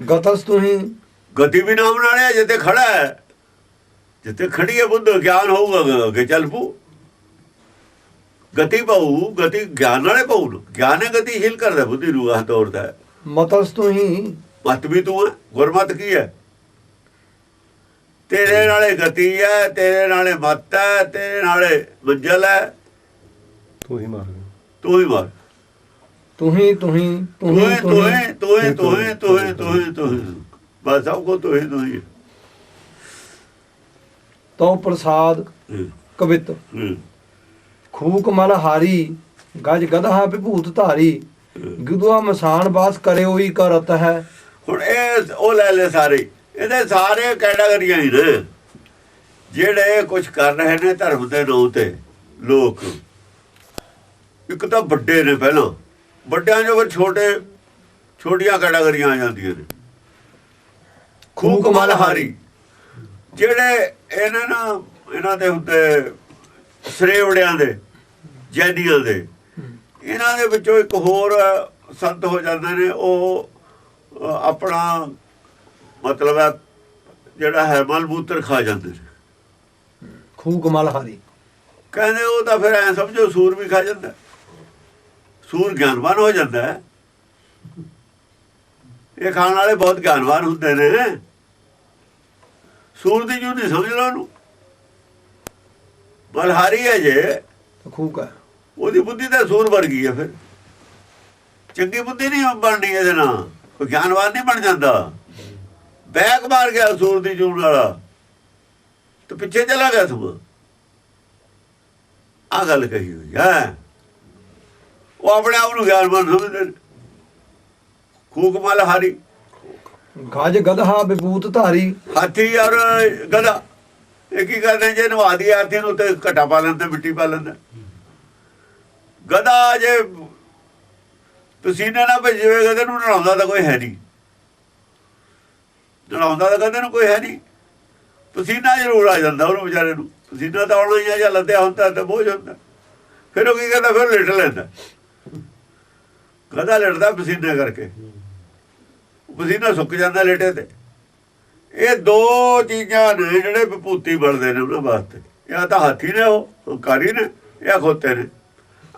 ਗਤਸ ਤੁਹੀ ਗਤੀ ਵੀ ਨਾਮ ਨਾਲ ਹੈ ਜਿੱਤੇ ਖੜਾ ਹੈ। ਜਿੱਤੇ ਖੜੀ ਹੈ ਬੁੱਧ ਗਿਆਨ ਹੋਊਗਾ ਅੱਗੇ ਚੱਲ ਪੂ ਗਤੀ ਪਾਉ ਗਤੀ ਗਿਆਨ ਨਾਲੇ ਪਾਉ ਗਿਆਨ ਹੈ ਗਤੀਸ਼ੀਲ ਕਰਦਾ ਬੁੱਧੀ ਨੂੰ ਆਹ ਤੋੜਦਾ ਹੈ ਮਤਸ ਤੁਹੀ ਮਤ ਵੀ ਤੂੰ ਹੈ ਗੁਰਮਤ ਕੀ ਹੈ? ਤੇਰੇ ਨਾਲੇ ਗਤੀ ਹੈ ਤੇਰੇ ਨਾਲੇ ਮਤ ਹੈ ਤੇਰੇ ਨਾਲੇ ਮੰਜ਼ਲ ਹੈ। ਤੂੰ ਹੀ ਮਾਰ। ਤੂੰ ਹੀ ਮਾਰ। ਤੁਹੀ ਤੁਹੀ ਤੁਹੀ ਤੋਏ ਤੋਏ ਤੋਏ ਤੋਏ ਤੋਏ ਬਸ ਸਭ ਕੋ ਤੋਏ ਤੋਏ ਤਉ ਪ੍ਰਸਾਦ ਕਵਿਤ। ਹੂੰ। ਖੂਕ ਮਲ ਹਾਰੀ ਗਜ ਗਧਾ ਵਿਭੂਤ ਧਾਰੀ। ਗਿਦਵਾ ਮਸਾਨ ਬਾਸ ਕਰੇ ਹੋਈ ਕਰਤ ਹੈ। ਹੁਣ ਇਹ ਉਹ ਲੈ ਲੈ ਸਾਰੇ। ਇਹਦੇ ਸਾਰੇ ਕੈਟਾਗਰੀਆਂ ਹੀ ਨੇ। ਜਿਹੜੇ ਕੁਝ ਕਰ ਰਹੇ ਨੇ ਧਰਮ ਦੇ ਨਾਂ ਤੇ ਲੋਕ। ਇੱਕ ਤਾਂ ਵੱਡੇ ਨੇ ਪਹਿਲਾਂ। ਵੱਡਿਆਂ ਜੋ ਫਿਰ ਛੋਟੇ ਛੋਟੀਆਂ ਕੈਟਾਗਰੀਆਂ ਆ ਜਾਂਦੀਆਂ ਨੇ। ਖੂਕ ਮਲਹਾਰੀ ਜਿਹੜੇ ਇਹਨਾਂ ਨਾ ਇਹਨਾਂ ਦੇ ਹੁੰਦੇ ਸਰੇਵੜਿਆਂ ਦੇ ਜੈਨੀਆਂ ਦੇ ਇਹਨਾਂ ਦੇ ਵਿੱਚੋਂ ਇੱਕ ਹੋਰ ਸੰਤ ਹੋ ਜਾਂਦੇ ਨੇ ਉਹ ਆਪਣਾ ਮਤਲਬ ਹੈ ਜਿਹੜਾ ਹੈ ਮਲ ਮੂਤਰ ਖਾ ਜਾਂਦੇ ਨੇ। ਖੂਕ ਮਲ ਹਾਰੀ। ਕਹਿੰਦੇ ਉਹ ਤਾਂ ਫਿਰ ਐ ਸਮਝੋ ਸੂਰ ਵੀ ਖਾ ਜਾਂਦਾ। ਸੂਰ ਗਿਆਨਵਾਨ ਹੋ ਜਾਂਦਾ ਹੈ। ਇਹ ਖਾਣ ਵਾਲੇ ਬਹੁਤ ਗਿਆਨਵਾਨ ਹੁੰਦੇ ਨੇ। ਸੂਰ ਦੀ ਜੂ ਨਹੀਂ ਸਮਝ ਲਓ ਉਹਨੂੰ। ਬਲਹਾਰੀ ਹੈ ਜੇ। ਖੂਕ ਉਹਦੀ ਬੁੱਧੀ ਤਾਂ ਸੂਰ ਵਰਗੀ ਹੈ ਫਿਰ। ਚੰਗੀ ਬੁੱਧੀ ਨਹੀਂ ਬਣਨੀ ਇਹਦੇ ਨਾਲ। ਕੋਈ ਗਿਆਨਵਾਨ ਨਹੀਂ ਬਣ ਜਾਂਦਾ। ਬੈਕ ਮਾਰ ਗਿਆ ਸੂਰ ਦੀ ਜੂਨ ਵਾਲਾ। ਤੇ ਪਿੱਛੇ ਚਲਾ ਗਿਆ ਸਮਾਂ ਆ ਗੱਲ ਕਹੀ ਹੋਈ ਹੈ। ਉਹ ਆਪਣੇ ਆਪ ਨੂੰ ਗਿਆਨਵਾਨ ਸਮਝਦੇ ਨੇ। ਖੂਕ ਮਲ ਹਾਰੀ। ਗਜ ਗਧਾ ਵਿਭੂਤ ਧਾਰੀ। ਹਾਥੀ ਔਰ ਗਧਾ। ਇਹ ਕੀ ਕਰਦੇ ਜੇ ਨਵਾ ਦੀ ਹਾਥੀ ਨੂੰ ਤੇ ਘਟਾ ਪਾ ਲੈਂਦੇ ਮਿੱਟੀ ਪਾ ਲੈਂਦੇ। ਗਧਾ ਜੇ ਪਸੀਨੇ ਨਾਲ ਭੇਜਵੇ ਗਧੇ ਨੂੰ ਨਲਾਉਂਦਾ ਤਾਂ ਕੋਈ ਹੈ ਨਹੀਂ। ਨਲਾਉਂਦਾ ਤਾਂ ਗਧੇ ਨੂੰ ਕੋਈ ਹੈ ਨਹੀਂ। ਪਸੀਨਾ ਜ਼ਰੂਰ ਆ ਜਾਂਦਾ ਉਹਨੂੰ ਵਿਚਾਰੇ ਨੂੰ। ਪਸੀਨਾ ਤਾਂ ਆਉਣਾ ਹੀ ਆ ਜਾਂ ਲੱਦਿਆ ਹੁੰਦਾ ਤਾਂ ਬੋਝ ਹੁੰਦਾ। ਫਿਰ ਉਹ ਕੀ ਕਰਦਾ? ਫਿਰ ਲਿਟ ਲੈਂਦਾ। ਗਧਾ ਲਿਟਦਾ ਪਸੀਨੇ ਕਰਕੇ। ਪਸੀਨਾ ਸੁੱਕ ਜਾਂਦਾ ਲੇਟੇ ਤੇ। ਇਹ ਦੋ ਚੀਜ਼ਾਂ ਨੇ ਜਿਹੜੇ ਵਿਭੂਤੀ ਬਣਦੇ ਨੇ ਉਹਨਾਂ ਵਾਸਤੇ। ਜਾਂ ਤਾਂ ਹਾਥੀ ਨੇ ਉਹ ਕਾਰੀ ਨੇ, ਜਾਂ ਖੋਤੇ ਨੇ।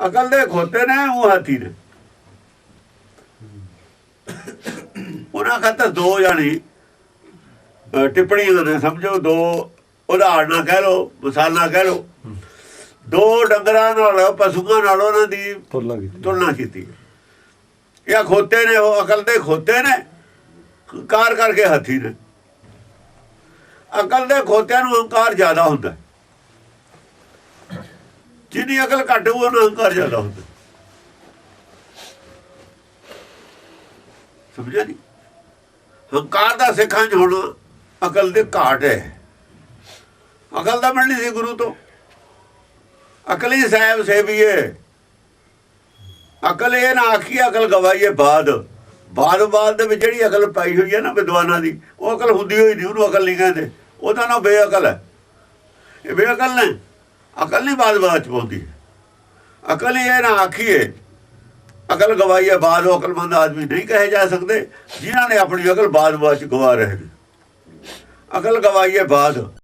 ਅਕਲ ਦੇ ਖੋਤੇ ਨੇ, ਉਹ ਹਾਥੀ ਨੇ। ਉਹਨਾਂ ਖਾਤਰ ਦੋ ਜਾਣੀ ਟਿੱਪਣੀਆਂ ਨੇ, ਸਮਝੋ ਦੋ। ਉਦਾਹਰਨਾਂ ਕਹਿ ਲੋ ਮਿਸਾਲਾਂ ਕਹਿ ਲਓ। ਦੋ ਡੰਗਰਾਂ ਨਾਲ ਪਸ਼ੂਆਂ ਨਾਲ ਉਹਨਾਂ ਦੀ ਤੁਲਨਾ ਕੀਤੀ। ਇਹ ਖੋਤੇ ਨੇ ਉਹ ਅਕਲ ਦੇ ਖੋਤੇ ਨੇ ਕਾਰ ਕਰਕੇ ਹਾਥੀ ਨੇ। ਅਕਲ ਦੇ ਖੋਤਿਆਂ ਨੂੰ ਹੰਕਾਰ ਜ਼ਿਆਦਾ ਹੁੰਦਾ। ਜਿਹਦੀ ਅਕਲ ਘੱਟ ਹੋਊ ਉਹਨੂੰ ਹੰਕਾਰ ਜ਼ਿਆਦਾ ਹੁੰਦਾ ਸਮਝਿਆ ਨਹੀਂ ਹੰਕਾਰ ਦਾ ਸਿੱਖਾਂ 'ਚ ਹੁਣ ਅਕਲ ਦੇ ਘਾਟ ਹੈ। ਅਕਲ ਦਾ ਮਿਲਣੀ ਸੀ ਗੁਰੂ ਤੋਂ। ਅਕਲੀ ਸਾਹਿਬ ਸੇਵੀਏ। ਅਕਲ ਇਹ ਨਾ ਆਖੀ ਅਕਲ ਗਵਾਈਏ ਬਾਦ। ਬਾਦ ਬਾਦ ਦੇ ਵਿੱਚ ਜਿਹੜੀ ਅਕਲ ਪਾਈ ਹੋਈ ਹੈ ਨਾ ਵਿਦਵਾਨਾਂ ਦੀ, ਉਹ ਅਕਲ ਹੁੰਦੀ ਹੋਈ ਨਹੀਂ, ਉਹਨੂੰ ਅਕਲ ਨਹੀਂ ਕਹਿੰਦੇ। ਉਹਦਾ ਤਾਂ ਬੇਅਕਲ ਹੈ। ਇਹ ਬੇਅਕਲ ਨੇ। ਅਕਲ ਨਹੀਂ ਬਾਦ ਬਾਦ ਚ ਪਾਉਂਦੀ। ਅਕਲ ਇਹ ਨਾ ਆਖੀਏ, ਅਕਲ ਗਵਾਈਏ ਬਾਦ, ਉਹ ਅਕਲਮੰਦ ਆਦਮੀ ਨਹੀਂ ਕਹੇ ਜਾ ਸਕਦੇ, ਜਿਨ੍ਹਾਂ ਨੇ ਆਪਣੀ ਅਕਲ ਬਾਦ ਬਾਦ ਚ ਗਵਾ ਰਹੇ ਨੇ। ਅਕਲ ਗਵਾਈਏ ਬਾਦ।